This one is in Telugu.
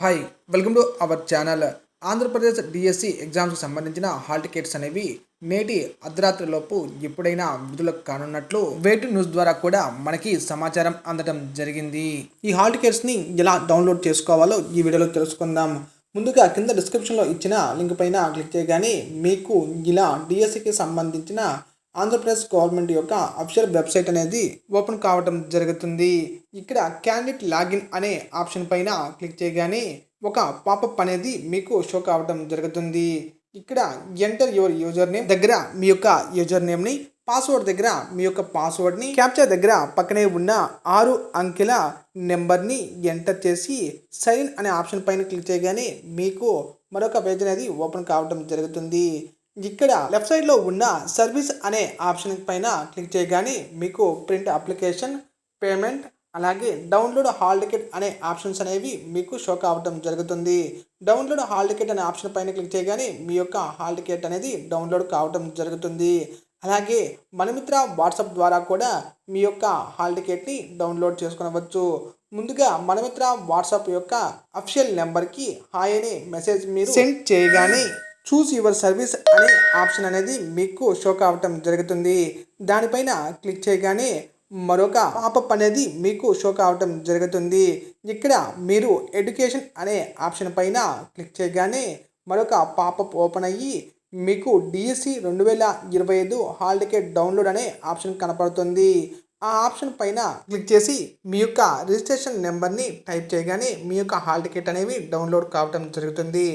Hi welcome to our channel Andhra Pradesh DSC ఎగ్జామ్స్కి సంబంధించిన హాల్ టికెట్స్ అనేవి నేటి అర్ధరాత్రిలోపు ఎప్పుడైనా విడుదల కానున్నట్లు వేటు న్యూస్ ద్వారా కూడా మనకి సమాచారం అందడం జరిగింది. ఈ హాల్ టికెట్స్ని ఎలా డౌన్లోడ్ చేసుకోవాలో ఈ వీడియోలో తెలుసుకుందాం. ముందుగా కింద డిస్క్రిప్షన్లో ఇచ్చిన లింక్ పైన క్లిక్ చేయగానే మీకు ఇలా డిఎస్సికి సంబంధించిన ఆంధ్రప్రదేశ్ గవర్నమెంట్ యొక్క అఫీషియల్ వెబ్సైట్ అనేది ఓపెన్ కావటం జరుగుతుంది. ఇక్కడ క్యాండిడేట్ లాగిన్ అనే ఆప్షన్ పైన క్లిక్ చేయగానే ఒక పాపప్ అనేది మీకు షో కావడం జరుగుతుంది. ఇక్కడ ఎంటర్ యువర్ యూజర్ నేమ్ దగ్గర మీ యొక్క యూజర్ నేమ్ని పాస్వర్డ్ దగ్గర మీ యొక్క పాస్వర్డ్ని క్యాప్చర్ దగ్గర పక్కనే ఉన్న ఆరు అంకెల నెంబర్ని ఎంటర్ చేసి సైన్ అనే ఆప్షన్ పైన క్లిక్ చేయగానే మీకు మరొక పేజ్ అనేది ఓపెన్ కావడం జరుగుతుంది. ఇక్కడ లెఫ్ట్ సైడ్లో ఉన్న సర్వీస్ అనే ఆప్షన్ పైన క్లిక్ చేయగానే మీకు ప్రింట్ అప్లికేషన్ పేమెంట్ అలాగే డౌన్లోడ్ హాల్ టికెట్ అనే ఆప్షన్స్ అనేవి మీకు షో కావడం జరుగుతుంది. డౌన్లోడ్ హాల్ టికెట్ అనే ఆప్షన్ పైన క్లిక్ చేయగానే మీ యొక్క హాల్ టికెట్ అనేది డౌన్లోడ్ కావడం జరుగుతుంది. అలాగే మనమిత్ర వాట్సాప్ ద్వారా కూడా మీ యొక్క హాల్ టికెట్ని డౌన్లోడ్ చేసుకునవచ్చు. ముందుగా మనమిత్ర వాట్సాప్ యొక్క అఫిషియల్ నెంబర్కి హాయ్ అనే మెసేజ్ మీరు సెండ్ చేయగానే చూస్ యువర్ సర్వీస్ అనే ఆప్షన్ అనేది మీకు షో కావటం జరుగుతుంది. దానిపైన క్లిక్ చేయగానే మరొక పాపప్ అనేది మీకు షో కావటం జరుగుతుంది. ఇక్కడ మీరు ఎడ్యుకేషన్ అనే ఆప్షన్ పైన క్లిక్ చేయగానే మరొక పాపప్ ఓపెన్ అయ్యి మీకు డిఎస్సి రెండు వేల ఇరవై ఐదు హాల్ టికెట్ డౌన్లోడ్ అనే ఆప్షన్ కనపడుతుంది. ఆ ఆప్షన్ పైన క్లిక్ చేసి మీ యొక్క రిజిస్ట్రేషన్ నెంబర్ని టైప్ చేయగానే మీ యొక్క హాల్ టికెట్ అనేవి డౌన్లోడ్ కావటం జరుగుతుంది.